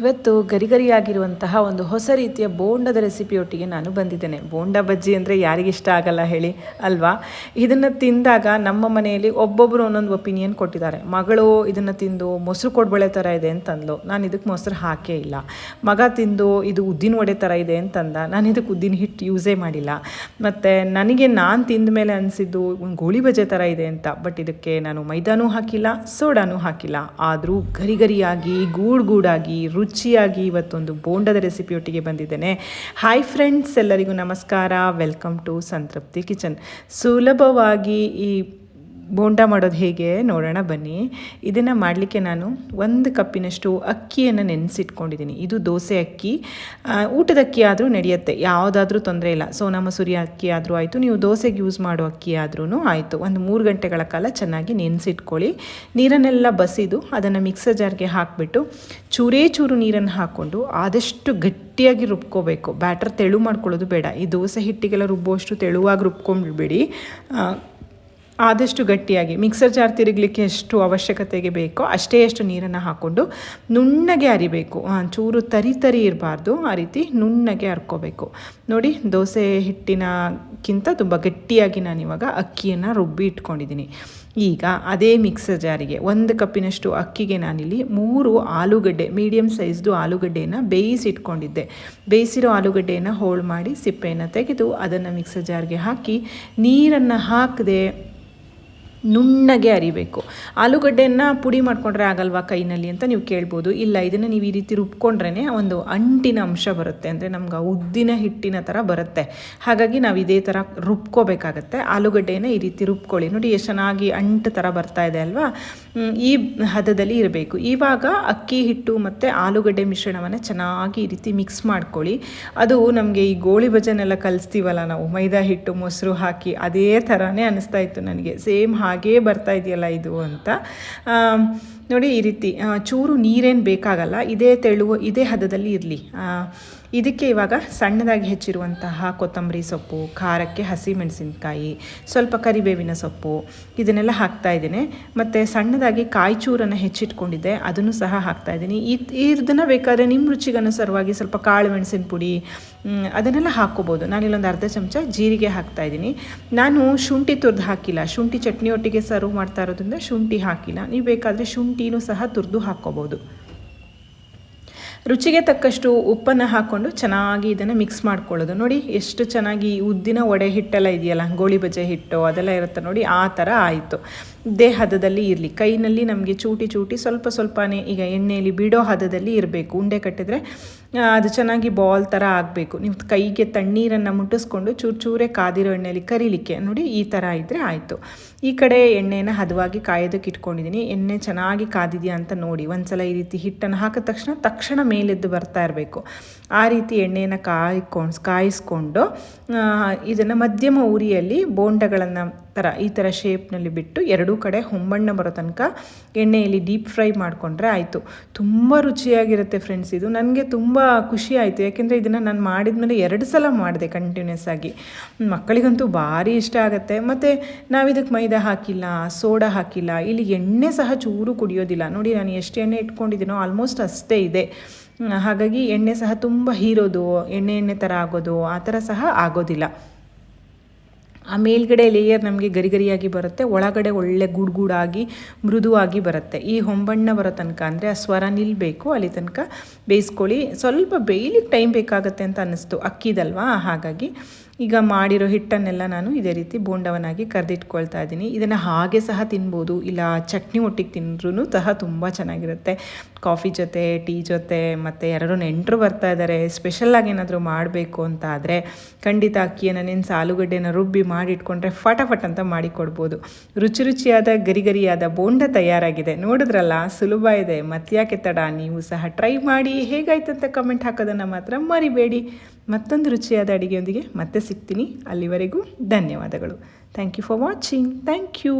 ಇವತ್ತು ಗರಿಗರಿಯಾಗಿರುವಂತಹ ಒಂದು ಹೊಸ ರೀತಿಯ ಬೋಂಡದ ರೆಸಿಪಿಯೊಟ್ಟಿಗೆ ನಾನು ಬಂದಿದ್ದೇನೆ. ಬೋಂಡ ಬಜ್ಜಿ ಅಂದರೆ ಯಾರಿಗಿಷ್ಟ ಆಗಲ್ಲ ಹೇಳಿ, ಅಲ್ವಾ? ಇದನ್ನು ತಿಂದಾಗ ನಮ್ಮ ಮನೆಯಲ್ಲಿ ಒಬ್ಬೊಬ್ಬರು ಒಂದೊಂದು ಒಪಿನಿಯನ್ ಕೊಟ್ಟಿದ್ದಾರೆ. ಮಗಳು ಇದನ್ನು ತಿಂದು ಮೊಸರು ಕೊಡ್ಬಳೆ ಥರ ಇದೆ ಅಂತಂದ್ಲು. ನಾನು ಇದಕ್ಕೆ ಮೊಸರು ಹಾಕೇ ಇಲ್ಲ. ಮಗ ತಿಂದು ಇದು ಉದ್ದಿನ ವಡೆ ಥರ ಇದೆ ಅಂತಂದ. ನಾನು ಇದಕ್ಕೆ ಉದ್ದಿನ ಹಿಟ್ಟು ಯೂಸೇ ಮಾಡಿಲ್ಲ. ಮತ್ತು ನನಗೆ ನಾನು ತಿಂದ ಮೇಲೆ ಅನಿಸಿದ್ದು ಗೋಳಿ ಬಜೆ ಥರ ಇದೆ ಅಂತ. ಬಟ್ ಇದಕ್ಕೆ ನಾನು ಮೈದಾನೂ ಹಾಕಿಲ್ಲ, ಸೋಡಾನೂ ಹಾಕಿಲ್ಲ. ಆದರೂ ಗರಿಗರಿಯಾಗಿ, ಗೂಡು ಗೂಡಾಗಿ ರುಚಿಯಾಗಿ ಇವತ್ತೊಂದು ಬೋಂಡದ ರೆಸಿಪಿಯೊಟ್ಟಿಗೆ ಬಂದಿದ್ದೇನೆ. ಹಾಯ್ ಫ್ರೆಂಡ್ಸ್ ಎಲ್ಲರಿಗೂ ನಮಸ್ಕಾರ. ವೆಲ್ಕಮ್ ಟು ಸಂತೃಪ್ತಿ ಕಿಚನ್ ಸುಲಭವಾಗಿ ಈ ಬೋಂಡ ಮಾಡೋದು ಹೇಗೆ ನೋಡೋಣ ಬನ್ನಿ. ಇದನ್ನು ಮಾಡಲಿಕ್ಕೆ ನಾನು ಒಂದು ಕಪ್ಪಿನಷ್ಟು ಅಕ್ಕಿಯನ್ನು ನೆನೆಸಿಟ್ಕೊಂಡಿದ್ದೀನಿ ಇದು ದೋಸೆ ಅಕ್ಕಿ. ಊಟದ ಅಕ್ಕಿ ಆದರೂ ನಡೆಯುತ್ತೆ. ಯಾವುದಾದ್ರೂ ತೊಂದರೆ ಇಲ್ಲ. ಸೋನಾ ಮಸೂರಿ ಅಕ್ಕಿ ಆದರೂ ಆಯಿತು. ನೀವು ದೋಸೆಗೆ ಯೂಸ್ ಮಾಡೋ ಅಕ್ಕಿ ಆದ್ರೂ ಆಯಿತು. ಒಂದು ಮೂರು ಗಂಟೆಗಳ ಕಾಲ ಚೆನ್ನಾಗಿ ನೆನೆಸಿಟ್ಕೊಳ್ಳಿ. ನೀರನ್ನೆಲ್ಲ ಬಸಿದು ಅದನ್ನು ಮಿಕ್ಸರ್ ಜಾರ್ಗೆ ಹಾಕಿಬಿಟ್ಟು ಚೂರೇ ಚೂರು ನೀರನ್ನು ಹಾಕ್ಕೊಂಡು ಆದಷ್ಟು ಗಟ್ಟಿಯಾಗಿ ರುಬ್ಕೋಬೇಕು. ಬ್ಯಾಟರ್ ತೆಳು ಮಾಡ್ಕೊಳ್ಳೋದು ಬೇಡ. ಈ ದೋಸೆ ಹಿಟ್ಟಿಗೆಲ್ಲ ರುಬ್ಬೋಷ್ಟು ತೆಳುವಾಗಿ ರುಬ್ಕೊಂಡ್ಬಿಡಿ. ಆದಷ್ಟು ಗಟ್ಟಿಯಾಗಿ ಮಿಕ್ಸರ್ ಜಾರ್ ತಿರುಗಲಿಕ್ಕೆ ಎಷ್ಟು ಅವಶ್ಯಕತೆಗೆ ಬೇಕೋ ಅಷ್ಟೇ ಅಷ್ಟು ನೀರನ್ನು ಹಾಕ್ಕೊಂಡು ನುಣ್ಣಗೆ ಅರಿಬೇಕು. ಚೂರು ತರಿ ತರಿ ಇರಬಾರ್ದು. ಆ ರೀತಿ ನುಣ್ಣಗೆ ಹರ್ಕೋಬೇಕು ನೋಡಿ, ದೋಸೆ ಹಿಟ್ಟಿನಕ್ಕಿಂತ ತುಂಬ ಗಟ್ಟಿಯಾಗಿ ನಾನಿವಾಗ ಅಕ್ಕಿಯನ್ನು ರುಬ್ಬಿ ಇಟ್ಕೊಂಡಿದ್ದೀನಿ. ಈಗ ಅದೇ ಮಿಕ್ಸರ್ ಜಾರಿಗೆ ಒಂದು ಕಪ್ಪಿನಷ್ಟು ಅಕ್ಕಿಗೆ ನಾನಿಲ್ಲಿ ಮೂರು ಆಲೂಗಡ್ಡೆ ಮೀಡಿಯಮ್ ಸೈಜ್ದು ಆಲೂಗಡ್ಡೆಯನ್ನು ಬೇಯಿಸಿ ಇಟ್ಕೊಂಡಿದ್ದೆ ಬೇಯಿಸಿರೋ ಆಲೂಗಡ್ಡೆಯನ್ನು ಹೋಳು ಮಾಡಿ ಸಿಪ್ಪೆಯನ್ನು ತೆಗೆದು ಅದನ್ನು ಮಿಕ್ಸರ್ ಜಾರ್ಗೆ ಹಾಕಿ ನೀರನ್ನು ಹಾಕದೆ ನುಣ್ಣಗೆ ಅರಿಬೇಕು. ಆಲೂಗಡ್ಡೆಯನ್ನು ಪುಡಿ ಮಾಡ್ಕೊಂಡ್ರೆ ಆಗಲ್ವಾ ಕೈನಲ್ಲಿ ಅಂತ ನೀವು ಕೇಳ್ಬೋದು. ಇಲ್ಲ, ಇದನ್ನು ನೀವು ಈ ರೀತಿ ರುಬ್ಕೊಂಡ್ರೇ ಒಂದು ಅಂಟಿನ ಅಂಶ ಬರುತ್ತೆ. ಅಂದರೆ ನಮ್ಗೆ ಉದ್ದಿನ ಹಿಟ್ಟಿನ ಥರ ಬರುತ್ತೆ. ಹಾಗಾಗಿ ನಾವು ಇದೇ ಥರ ರುಬ್ಕೋಬೇಕಾಗತ್ತೆ. ಆಲೂಗಡ್ಡೆಯನ್ನು ಈ ರೀತಿ ರುಬ್ಕೊಳ್ಳಿ. ನೋಡಿ, ಎಷ್ಟು ಚೆನ್ನಾಗಿ ಅಂಟು ಥರ ಬರ್ತಾ ಇದೆ ಅಲ್ವಾ? ಈ ಹದದಲ್ಲಿ ಇರಬೇಕು. ಇವಾಗ ಅಕ್ಕಿ, ಹಿಟ್ಟು ಮತ್ತು ಆಲೂಗಡ್ಡೆ ಮಿಶ್ರಣವನ್ನು ಚೆನ್ನಾಗಿ ಈ ರೀತಿ ಮಿಕ್ಸ್ ಮಾಡ್ಕೊಳ್ಳಿ. ಅದು ನಮಗೆ ಈ ಗೋಳಿ ಭಜನೆಲ್ಲ ಕಲಿಸ್ತೀವಲ್ಲ ನಾವು, ಮೈದಾ ಹಿಟ್ಟು, ಮೊಸರು ಹಾಕಿ, ಅದೇ ಥರನೇ ಅನ್ನಿಸ್ತಾ ಇತ್ತು ನನಗೆ. ಸೇಮ್ ಬರ್ತಾ ಇದೆಯಲ್ಲ ಇದು ಅಂತ. ನೋಡಿ ಈ ರೀತಿ ಚೂರು ನೀರೇನು ಬೇಕಾಗಲ್ಲ, ಇದೇ ತೆಳುವ, ಇದೇ ಹದದಲ್ಲಿ ಇರಲಿ. ಇದಕ್ಕೆ ಇವಾಗ ಸಣ್ಣದಾಗಿ ಹೆಚ್ಚಿರುವಂತಹ ಕೊತ್ತಂಬರಿ ಸೊಪ್ಪು, ಖಾರಕ್ಕೆ ಹಸಿ ಮೆಣಸಿನ್ಕಾಯಿ ಸ್ವಲ್ಪ ಕರಿಬೇವಿನ ಸೊಪ್ಪು ಇದನ್ನೆಲ್ಲ ಹಾಕ್ತಾ ಇದ್ದೀನಿ. ಮತ್ತು ಸಣ್ಣದಾಗಿ ಕಾಯಿ ಚೂರನ್ನು ಹೆಚ್ಚಿಟ್ಕೊಂಡಿದ್ದೆ, ಅದನ್ನು ಸಹ ಹಾಕ್ತಾ ಇದ್ದೀನಿ. ಇದನ್ನು ಬೇಕಾದರೆ ನಿಮ್ಮ ರುಚಿಗನುಸಾರವಾಗಿ ಸ್ವಲ್ಪ ಕಾಳು ಮೆಣಸಿನ ಪುಡಿ ಅದನ್ನೆಲ್ಲ ಹಾಕ್ಕೋಬೋದು. ನಾನಿಲ್ಲೊಂದು ಅರ್ಧ ಚಮಚ ಜೀರಿಗೆ ಹಾಕ್ತಾ ಇದ್ದೀನಿ. ನಾನು ಶುಂಠಿ ತುರ್ದು ಹಾಕಿಲ್ಲ. ಶುಂಠಿ ಚಟ್ನಿ ಒಟ್ಟಿಗೆ ಸರ್ವ್ ಮಾಡ್ತಾ ಇರೋದ್ರಿಂದ ಶುಂಠಿ ಹಾಕಿಲ್ಲ. ನೀವು ಬೇಕಾದರೆ ಶುಂಠಿನೂ ಸಹ ತುರಿದು ಹಾಕ್ಕೋಬೋದು. ರುಚಿಗೆ ತಕ್ಕಷ್ಟು ಉಪ್ಪನ್ನು ಹಾಕ್ಕೊಂಡು ಚೆನ್ನಾಗಿ ಇದನ್ನು ಮಿಕ್ಸ್ ಮಾಡ್ಕೊಳ್ಳೋದು. ನೋಡಿ, ಎಷ್ಟು ಚೆನ್ನಾಗಿ ಉದ್ದಿನ ವಡೆ ಹಿಟ್ಟೆಲ್ಲ ಇದೆಯಲ್ಲ, ಗೋಳಿ ಬಜೆ ಹಿಟ್ಟು ಅದೆಲ್ಲ ಇರುತ್ತೆ ನೋಡಿ, ಆ ಥರ ಆಯಿತು. ಇದೇ ಹದದಲ್ಲಿ ಇರಲಿ. ಕೈನಲ್ಲಿ ನಮಗೆ ಚೂಟಿ ಚೂಟಿ ಸ್ವಲ್ಪ ಸ್ವಲ್ಪನೇ ಈಗ ಎಣ್ಣೆಯಲ್ಲಿ ಬಿಡೋ ಹದದಲ್ಲಿ ಇರಬೇಕು. ಉಂಡೆ ಕಟ್ಟಿದ್ರೆ ಅದು ಚೆನ್ನಾಗಿ ಬಾಲ್ ಥರ ಆಗಬೇಕು. ನೀವು ಕೈಗೆ ತಣ್ಣೀರನ್ನು ಮುಟ್ಟಿಸ್ಕೊಂಡು ಚೂರು ಚೂರೇ ಕಾದಿರೋ ಎಣ್ಣೆಯಲ್ಲಿ ಕರಿಲಿಕ್ಕೆ. ನೋಡಿ, ಈ ಥರ ಇದ್ದರೆ ಆಯಿತು. ಈ ಕಡೆ ಎಣ್ಣೆನ ಹದವಾಗಿ ಕಾಯೋದಕ್ಕೆ ಇಟ್ಕೊಂಡಿದ್ದೀನಿ. ಎಣ್ಣೆ ಚೆನ್ನಾಗಿ ಕಾದಿದೆಯಾ ಅಂತ ನೋಡಿ. ಒಂದ್ಸಲ ಈ ರೀತಿ ಹಿಟ್ಟನ್ನು ಹಾಕಿದ ತಕ್ಷಣ ತಕ್ಷಣ ಮೇಲೆದ್ದು ಬರ್ತಾ ಇರಬೇಕು. ಆ ರೀತಿ ಎಣ್ಣೆಯನ್ನು ಕಾಯ್ಕೊಂಡು, ಕಾಯಿಸ್ಕೊಂಡು ಇದನ್ನು ಮಧ್ಯಮ ಉರಿಯಲ್ಲಿ ಬೋಂಡಗಳನ್ನು ಥರ ಈ ಥರ ಶೇಪ್ನಲ್ಲಿ ಬಿಟ್ಟು ಎರಡೂ ಕಡೆ ಹೊಂಬಣ್ಣ ಬರೋ ತನಕ ಎಣ್ಣೆಯಲ್ಲಿ ಡೀಪ್ ಫ್ರೈ ಮಾಡಿಕೊಂಡ್ರೆ ಆಯಿತು. ತುಂಬ ರುಚಿಯಾಗಿರುತ್ತೆ ಫ್ರೆಂಡ್ಸ್ ಇದು. ನನಗೆ ತುಂಬ ಖುಷಿ ಆಯಿತು. ಯಾಕೆಂದರೆ ಇದನ್ನು ನಾನು ಮಾಡಿದ ಮೇಲೆ ಎರಡು ಸಲ ಮಾಡಿದೆ ಕಂಟಿನ್ಯೂಸ್ ಆಗಿ. ಮಕ್ಕಳಿಗಂತೂ ಭಾರಿ ಇಷ್ಟ ಆಗುತ್ತೆ. ಮತ್ತು ನಾವು ಇದಕ್ಕೆ ಮೈದಾ ಹಾಕಿಲ್ಲ, ಸೋಡಾ ಹಾಕಿಲ್ಲ, ಇಲ್ಲಿ ಎಣ್ಣೆ ಸಹ ಚೂರು ಕುಡಿಯೋದಿಲ್ಲ. ನೋಡಿ ನಾನು ಎಷ್ಟು ಎಣ್ಣೆ ಇಟ್ಕೊಂಡಿದ್ದೀನೋ ಆಲ್ಮೋಸ್ಟ್ ಅಷ್ಟೇ ಇದೆ. ಹಾಗಾಗಿ ಎಣ್ಣೆ ಸಹ ತುಂಬ ಹೀರೋದು, ಎಣ್ಣೆ ಎಣ್ಣೆ ಥರ ಆಗೋದು, ಆ ಥರ ಸಹ ಆಗೋದಿಲ್ಲ. ಆ ಮೇಲ್ಗಡೆ ಲೇಯರ್ ನಮಗೆ ಗರಿ ಗರಿಯಾಗಿ ಬರುತ್ತೆ, ಒಳಗಡೆ ಒಳ್ಳೆ ಗುಡ್ಗುಡಾಗಿ ಮೃದುವಾಗಿ ಬರುತ್ತೆ. ಈ ಹೊಂಬಣ್ಣ ಬರೋ ತನಕ ಅಂದರೆ ಆ ಸ್ವರ ನಿಲ್ಲಬೇಕು ಅಲ್ಲಿ ತನಕ ಬೇಯಿಸ್ಕೊಳ್ಳಿ. ಸ್ವಲ್ಪ ಬೇಯ್ಲಿಕ್ಕೆ ಟೈಮ್ ಬೇಕಾಗುತ್ತೆ ಅಂತ ಅನ್ನಿಸ್ತು. ಅಕ್ಕಿದಲ್ವಾ? ಹಾಗಾಗಿ ಈಗ ಮಾಡಿರೋ ಹಿಟ್ಟನ್ನೆಲ್ಲ ನಾನು ಇದೇ ರೀತಿ ಬೋಂಡವನ್ನಾಗಿ ಕರೆದಿಟ್ಕೊಳ್ತಾ ಇದ್ದೀನಿ. ಇದನ್ನು ಹಾಗೆ ಸಹ ತಿನ್ಬೋದು, ಇಲ್ಲ ಚಟ್ನಿ ಒಟ್ಟಿಗೆ ತಿಂದ್ರೂ ಸಹ ತುಂಬ ಚೆನ್ನಾಗಿರುತ್ತೆ. ಕಾಫಿ ಜೊತೆ, ಟೀ ಜೊತೆ, ಮತ್ತು ಯಾರು ನೆಂಟರು ಬರ್ತಾ ಇದ್ದಾರೆ ಸ್ಪೆಷಲ್ಲಾಗಿ ಏನಾದರೂ ಮಾಡಬೇಕು ಅಂತ ಆದರೆ ಖಂಡಿತ ಅಕ್ಕಿಯನ್ನು ನೆನೆಸಿ ಆಲೂಗಡ್ಡೆನ ರುಬ್ಬಿ ಮಾಡಿಟ್ಕೊಂಡ್ರೆ ಫಟಾಫಟ್ ಅಂತ ಮಾಡಿಕೊಡ್ಬೋದು. ರುಚಿ ರುಚಿಯಾದ ಗರಿಗರಿಯಾದ ಬೋಂಡ ತಯಾರಾಗಿದೆ. ನೋಡಿದ್ರಲ್ಲ, ಸುಲಭ ಇದೆ, ಮತ್ತ್ಯಾಕೆ ತಡ? ನೀವು ಸಹ ಟ್ರೈ ಮಾಡಿ ಹೇಗಾಯ್ತು ಅಂತ ಕಮೆಂಟ್ ಹಾಕೋದನ್ನು ಮಾತ್ರ ಮರಿಬೇಡಿ. ಮತ್ತೊಂದು ರುಚಿಯಾದ ಅಡುಗೆಯೊಂದಿಗೆ ಮತ್ತೆ ಸಿಗ್ತೀನಿ. ಅಲ್ಲಿವರೆಗೂ ಧನ್ಯವಾದಗಳು. Thank you for watching thank you